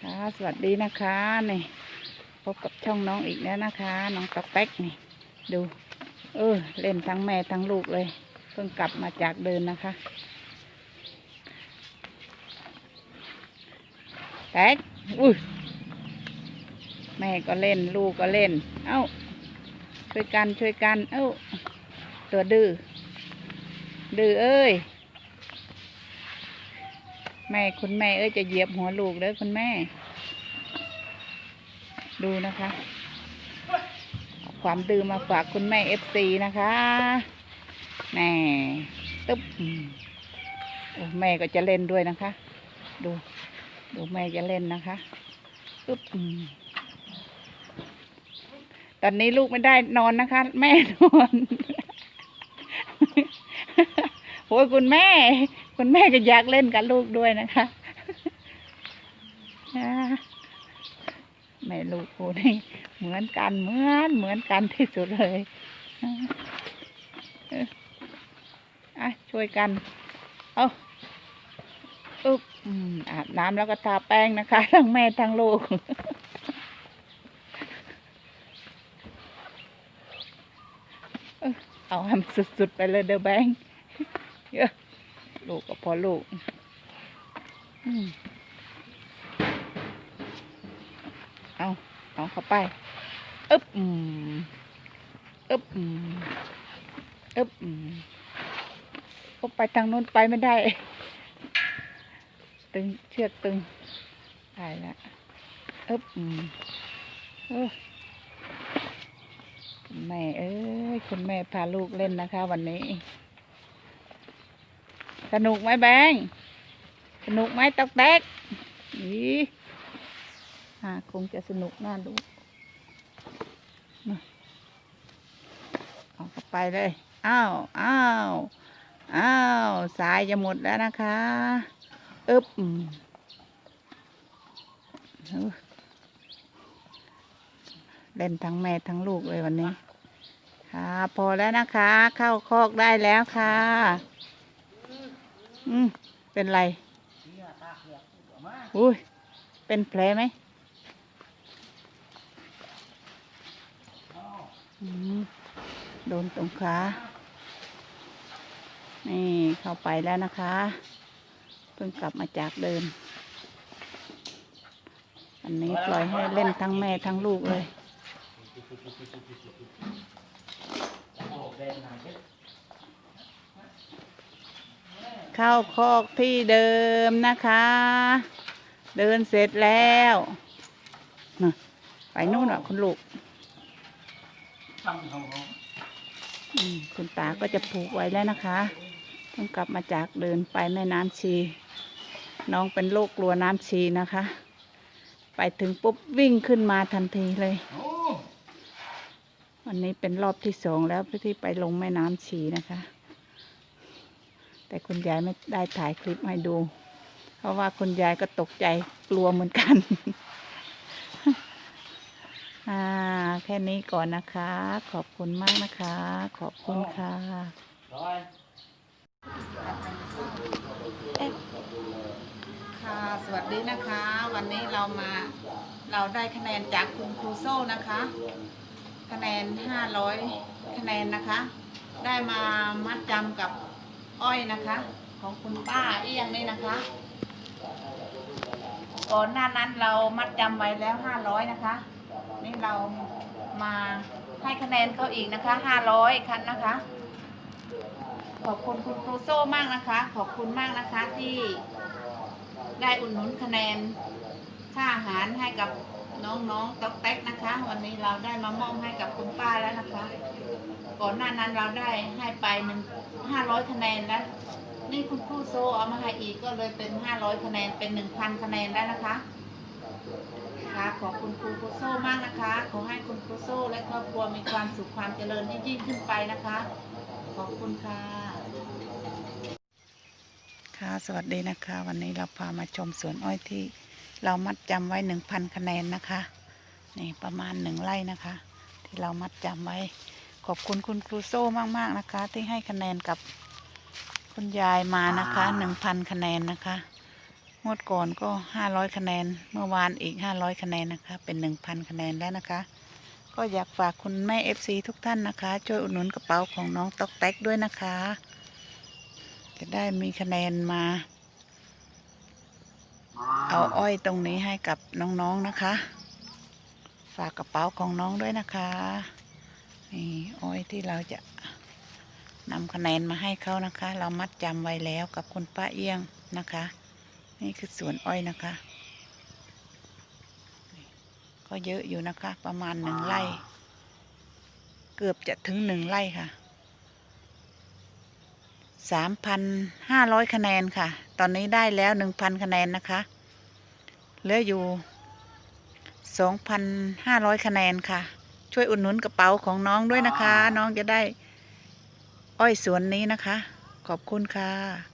ค่ะสวัสดีนะคะนี่พบกับช่องน้องอีกแล้วนะคะ น้องตะแป๊กนี่ดู เออ เล่นทั้งแม่ทั้งลูกเลย เพิ่งกลับมาจากเดินนะคะแป๊กอุ้ยแม่ก็เล่นลูกก็เล่น เอ้า ช่วยกันช่วยกัน เอ้า ตัวดื้อดื้อเอ้ย แม่คุณแม่เอ้ยจะเหยียบหัวลูกเด้อคุณแม่ ดูนะคะความดื้อมาฝากคุณแม่เอฟซีนะคะแน่ตึ๊บแม่ก็จะเล่นด้วยนะคะ ดู ดูแม่จะเล่นนะคะตึ๊บตอนนี้ลูกไม่ได้นอนนะคะ แม่นอนโอ้ยคุณแม่ คุณแม่ก็อยากเล่นกับลูกด้วยนะคะแม่ลูกคู่นี่เหมือนกันเหมือนเหมือนกันที่สุดเลยอ่าเอออะช่วยกัน เอาอุ๊บอาบน้ำแล้วก็ทาแป้งนะคะ ทั้งแม่ทั้งลูกเอาให้มันสุดๆไปเลยเด้อแบงเยอะ ลูกก็พอลูกเอาเอาเข้าไปอึ๊บอึ๊บอึ๊บก็ไปทางนู้นไปไม่ได้ ตึงเชือกตึงได้ล้วอึ๊บเออแม่เอ้ยคุณแม่พาลูกเล่นนะคะ วันนี้ สนุกไหมแบงสนุกไหมตอกแตกอีอ่าคงจะสนุกน่าดูเอาเข้าไปเลย อ้าวอ้าวอ้าวสายจะหมดแล้วนะคะอึบเอาเล่นทั้งแม่ทั้งลูกเลยวันนี้ ค่ะ พอแล้วนะคะ เข้าคอกได้แล้วค่ะ อืมเป็นไร อุ้ย เป็นแผลไหมอืมโดนตรงขา นี่เข้าไปแล้วนะคะ เพิ่งกลับมาจากเดิน อันนี้ปล่อยให้เล่นทั้งแม่ทั้งลูกเลย เข้าคอกที่เดิมนะคะ เดินเสร็จแล้วไปนู่นอะคุณลูกคุณตาก็จะผูกไว้แล้วนะคะต้องกลับมาจากเดินไปแม่น้ำชี น้องเป็นโรคกลัวน้ำชีนะคะ ไปถึงปุ๊บวิ่งขึ้นมาทันทีเลย วันนี้เป็นรอบที่สองแล้วที่ไปลงแม่น้ำชีนะคะ แต่คุณยายไม่ได้ถ่ายคลิปให้ดู เพราะว่าคุณยายก็ตกใจกลัวเหมือนกัน อ่า แค่นี้ก่อนนะคะ ขอบคุณมากนะคะ ขอบคุณค่ะเอ๊ะค่ะ สวัสดีนะคะ วันนี้เรามา เราได้คะแนนจากคุณครูโซ่นะคะ คะแนนห้าร้อยคะแนนนะคะ ได้มามัดจำกับ อ้อยนะคะ ของคุณป้าเอี้ยงนี่นะคะ ก่อนหน้านั้นเรามัดจำไว้แล้วห้าร้อยนะคะ นี่เรามาให้คะแนนเขาอีกนะคะห้าร้อยคันนะคะ ขอบคุณคุณครูโซ่มากนะคะ ขอบคุณมากนะคะที่ได้อุดหนุนคะแนนค่าอาหารให้กับ น้องๆต๊อกแต๊กนะคะ วันนี้เราได้มามอบให้กับคุณป้าแล้วนะคะ ก่อนหน้านั้นเราได้ให้ไปหนึ่งห้าร้อยคะแนนแล้วนี่คุณครูโซเอามาให้อีกก็เลยเป็นห้าร้อยคะแนนเป็นหนึ่งพันคะแนนแล้วนะคะค่ะขอบคุณครูคโซมากนะคะ ขอให้คุณครูโซและครอบครัวมีความสุขความเจริญยิ่งขึ้นไปนะคะ ขอบคุณค่ะค่ะสวัสดีนะคะ วันนี้เราพามาชมสวนอ้อยที่ เรามัดจำไว้หนึ่งพันคะแนนนะคะ นี่ประมาณหนึ่งไร่นะคะ ที่เรามัดจำไว้ ขอบคุณคุณครูโซ่มาก ๆ นะคะ ที่ให้คะแนนกับคุณยายมานะคะหนึ่งพันคะแนนนะคะงวดก่อนก็ห้าร้อยคะแนน เมื่อวานอีกห้าร้อยคะแนนนะคะ เป็นหนึ่งพันคะแนนแล้วนะคะ ก็อยากฝากคุณแม่เอฟซีทุกท่านนะคะ ช่วยอุดหนุนกระเป๋าของน้องต๊อกแต๊กด้วยนะคะ จะได้มีคะแนนมา เอาอ้อยตรงนี้ให้กับน้องๆนะคะ ฝากกระเป๋าของน้องด้วยนะคะนี่อ้อยที่เราจะนำคะแนนมาให้เขานะคะ เรามัดจำไว้แล้วกับคุณป้าเอี้ยงนะคะ นี่คือสวนอ้อยนะคะ ก็เยอะอยู่นะคะ ประมาณหนึ่งไร่ เกือบจะถึงหนึ่งไร่ค่ะสามพันห้าร้อยคะแนนค่ะ ตอนนี้ได้แล้วหนึ่งพันคะแนนนะคะ เหลืออยู่สองพันห้าร้อยคะแนนค่ะ ช่วยอุดหนุนกระเป๋าของน้องด้วยนะคะ น้องจะได้อ้อยสวนนี้นะคะ ขอบคุณค่ะ